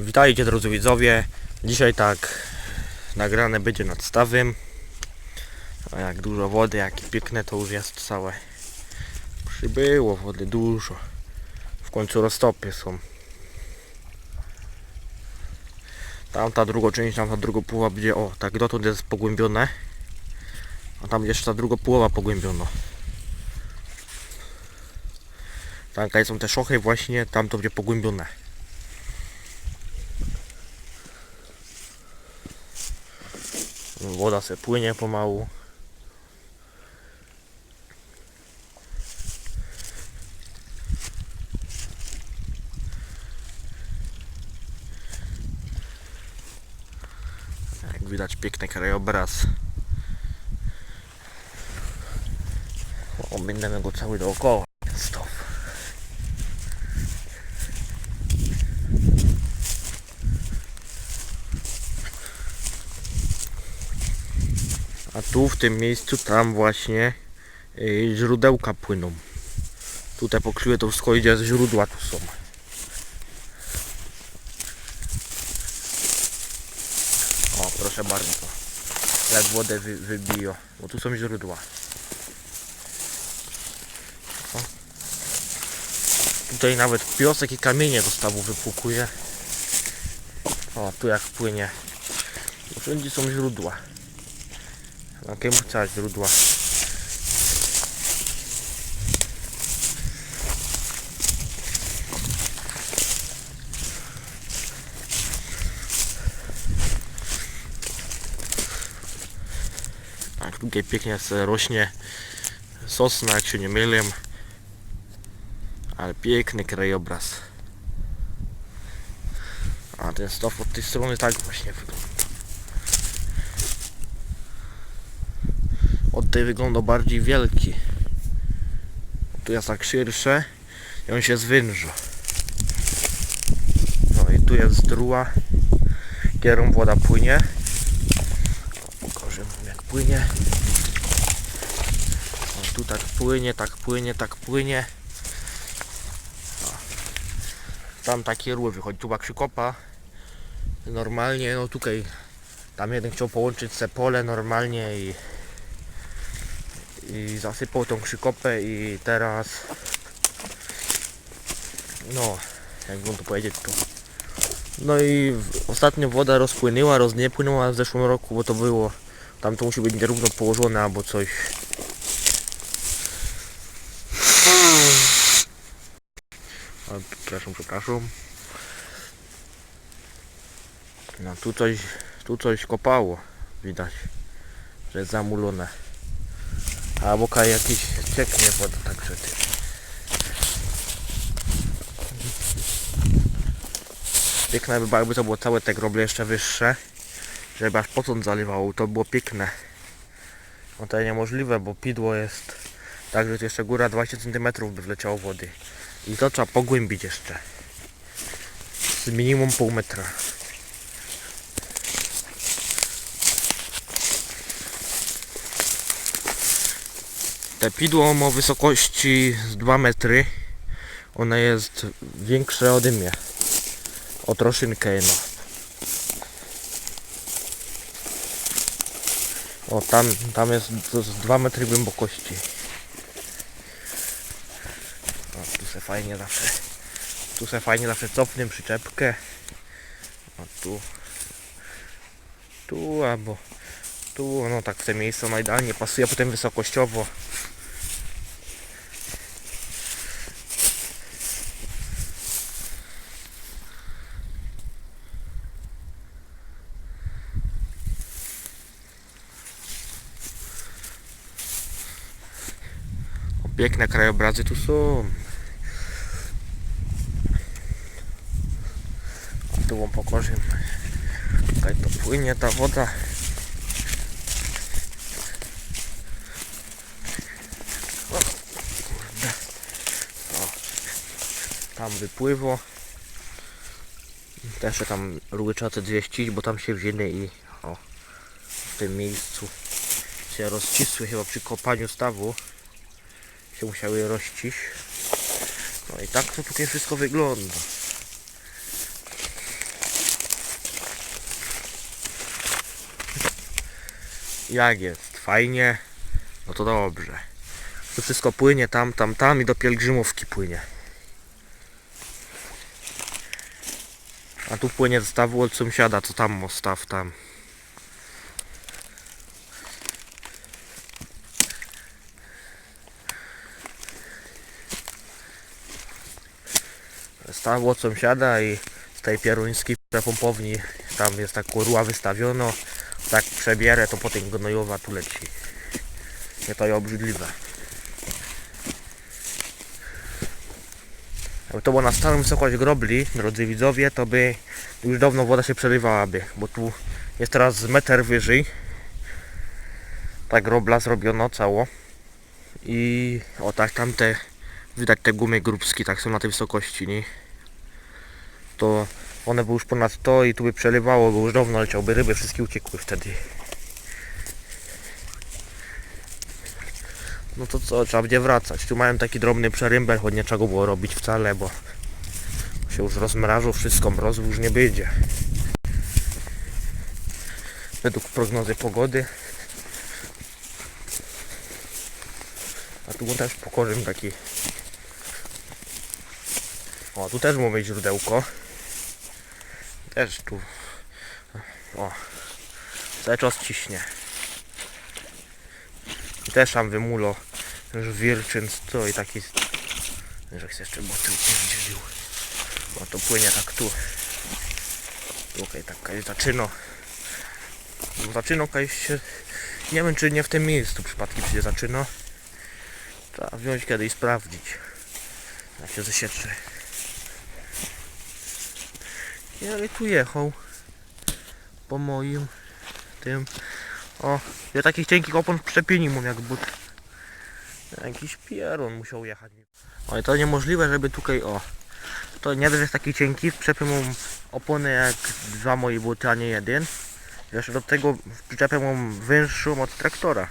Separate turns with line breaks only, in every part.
Witajcie drodzy widzowie. Dzisiaj tak nagrane będzie nad stawem. A jak dużo wody, jakie piękne to już jest całe. Przybyło wody dużo. W końcu roztopy są. Tamta druga część, tamta druga połowa będzie, o tak dotąd jest pogłębione. A tam jeszcze ta druga połowa pogłębiona. Tam są te szochy właśnie, tam to będzie pogłębione. Woda se płynie pomału. Jak widać piękny krajobraz. O, będziemy go cały dookoła. A tu w tym miejscu tam właśnie y, źródełka płyną. Tutaj po krzywie to wszystko z źródła tu są. O, proszę bardzo. Jak wodę wy, wybiją, bo tu są źródła. O. Tutaj nawet piosek i kamienie do stawu wypłukuje. O, tu jak płynie. Wszędzie są źródła. Na kim chciała źródła? Tak, tutaj pięknie se rośnie sosna, jak się nie mylę. Ale piękny krajobraz. A ten stof od tej strony tak właśnie wygląda. Od tej wygląda bardziej wielki. Tu jest tak szersze i on się zwęża. No i tu jest druga. Kierą woda płynie. Pokażę wam jak płynie. O, tu tak płynie, tak płynie, tak płynie. O. Tam takie rury wychodzi. Tu krzykopa. Normalnie, no tutaj tam jeden chciał połączyć se pole normalnie i i zasypał tą krzykopę i teraz no jak on to powiedzieć tu no i ostatnio woda rozpłynęła, roz nie płynęła w zeszłym roku, bo to było tam to musi być nierówno położone albo coś. A, przepraszam, przepraszam. No tu coś tu coś kopało widać że jest zamulone a boka jakiś cieknie woda, także ty. Piękne by było, jakby to było całe te groble jeszcze wyższe, żeby aż potąd zalewało, to było piękne. No to niemożliwe, bo pidło jest tak, że tu jeszcze góra 20 cm by wleciało wody. I to trzeba pogłębić jeszcze. Z minimum pół metra. Te pidło ma wysokości z 2 metry. One jest większe ode mnie. O troszynkę no. O tam, tam jest z- z 2 metry głębokości. O, tu se fajnie zawsze. Tu se fajnie zawsze cofnę przyczepkę. O tu. Tu albo tu, no tak w te miejsce ona idealnie pasuje, potem wysokościowo. Piękne krajobrazy tu są. Wam pokażę. Tutaj to płynie ta woda. Tam wypływo. Też tam rłyczaty 200, bo tam się wzięli i o, w tym miejscu się rozcisły chyba przy kopaniu stawu. Się musiały rozcić. No i tak to tutaj wszystko wygląda. Jak jest? Fajnie? No to dobrze. To wszystko płynie tam, tam, tam i do pielgrzymówki płynie. A tu płynie z stawu od sąsiada, co tam staw tam. Staw od sąsiada i z tej pieruńskiej prepompowni tam jest tak kurła wystawiono. Tak przebierę to potem gnojowa tu leci. Nie to jest obrzydliwe. Jakby to było na stałą wysokość grobli, drodzy widzowie, to by już dawno woda się przerywałaby, bo tu jest teraz z metr wyżej. Ta grobla zrobiono cało. I o tak tamte widać te gumy grubski, tak są na tej wysokości, nie? To one były już ponad to i tu by przelewało, bo już dawno leciałby ryby, wszystkie uciekły wtedy. No to co, trzeba będzie wracać. Tu mają taki drobny przerymbel, choć nie trzeba go było robić wcale, bo się już rozmrażą, wszystko mrozu już nie będzie. Według prognozy pogody. A tu też pokorzym taki. O, tu też ma być źródełko. Też tu. O. Cały czas ciśnie. I też tam wymulo żwirczyn stoi taki że chcę jeszcze boty udzielił. Bo to płynie tak tu. Tutaj taka jest zaczyno. No zaczyno jakaś się nie wiem czy nie w tym miejscu przypadki przyjdzie zaczyno. Trzeba wziąć kiedy i sprawdzić. Jak się zasieczy ja tu jechał. Po moim tym. O, ja takich cienkich opon w przyczepieniu mam jak but. Jakiś pieron musiał jechać. O, i to niemożliwe, żeby tutaj, o. To nie jest taki cienki, w przyczepie mam opony jak dwa moje buty, a nie jeden. Jeszcze do tego w przyczepie mam węższą od traktora.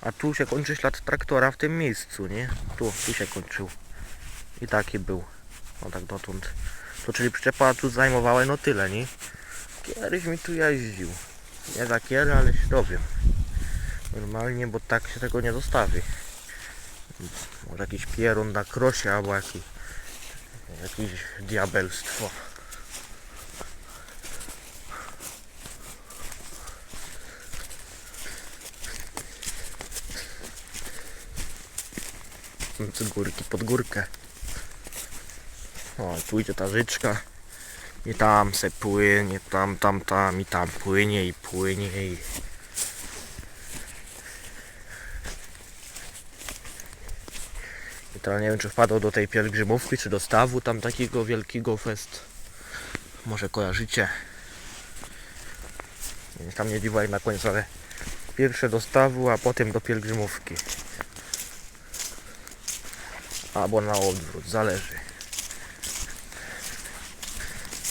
A tu się kończy ślad traktora w tym miejscu, nie? Tu, tu się kończył. I taki był. O tak dotąd. To czyli przyczepa tu zajmowała no tyle, nie? Kiedyś mi tu jeździł. Nie za kierę, ale śrobię. Normalnie, bo tak się tego nie zostawi. Może jakiś pierun na krosie albo jakiś, jakieś diabelstwo. Z górki pod górkę. O, tu idzie ta życzka. I tam se płynie, tam, tam, tam i tam płynie i płynie i... I nie wiem czy wpadł do tej pielgrzymówki, czy do stawu tam takiego wielkiego fest. Może kojarzycie. Tam nie dziwaj na końcu, ale pierwsze do stawu, a potem do pielgrzymówki. Albo na odwrót, zależy.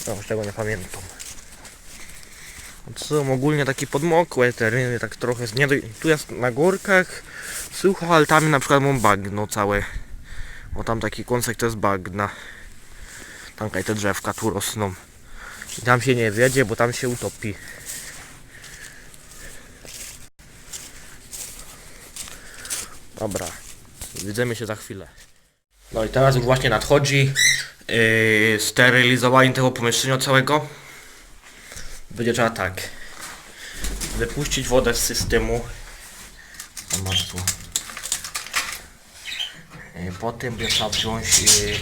No, już tego nie pamiętam. Są ogólnie takie podmokłe tereny, tak trochę. Nie, do- tu jest na górkach sucho, ale tam na przykład mam bagno całe. O tam taki kąsek to jest bagna. Tam te drzewka tu rosną. I tam się nie wiedzie, bo tam się utopi. Dobra, widzimy się za chwilę. No i teraz już właśnie nadchodzi yy, sterylizowanie tego pomieszczenia całego. Będzie trzeba tak. Wypuścić wodę z systemu. O, masz tu. Yy, potem będzie trzeba wziąć yy,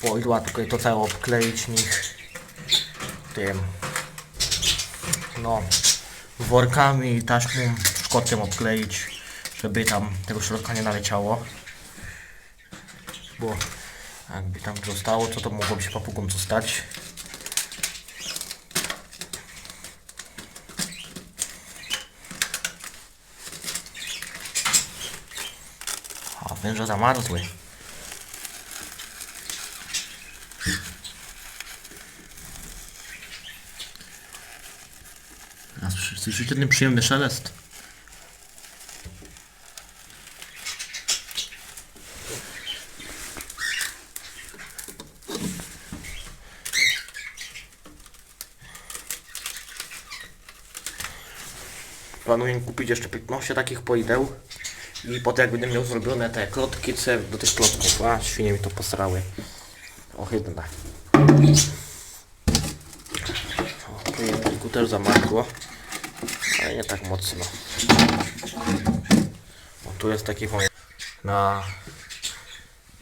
poidła, tutaj to całe obkleić nich tym no workami i taśmą szkotem obkleić, żeby tam tego środka nie naleciało. Bo jakby tam zostało, to to mogłoby się papugą co węże zamarzły. Słyszycie ten przyjemny szelest? Planuję kupić jeszcze 15 takich poideł. I potem jak będę miał zrobione te klotki, co do tych klotków. A, świnie mi to posrały. Ohydne. O, tu języku też zamarzło. Ale nie tak mocno. O, tu jest taki fajny na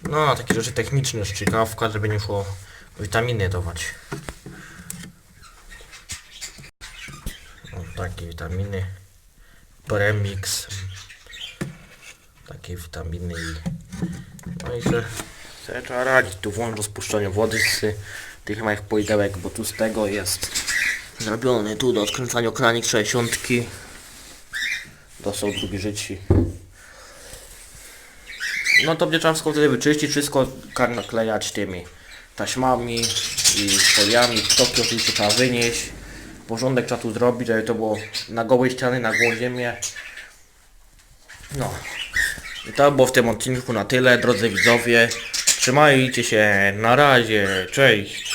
no na takie rzeczy techniczne szczykawka, żeby nie szło witaminy dawać. O, takie witaminy. Premix. Takie witaminy i no i że sobie trzeba radzić. Tu włącz rozpuszczanie wody z tych małych poidełek, bo tu z tego jest zrobiony tu do odkręcania kranik 60. Dostał drugi życi. No to wszystko wtedy wyczyścić, wszystko naklejać tymi taśmami i foliami, ptoki oczywiście trzeba wynieść. Porządek trzeba tu zrobić, żeby to było na gołej ściany, na gołą ziemię. No. I to było w tym odcinku na tyle, drodzy widzowie. Trzymajcie się, na razie, cześć.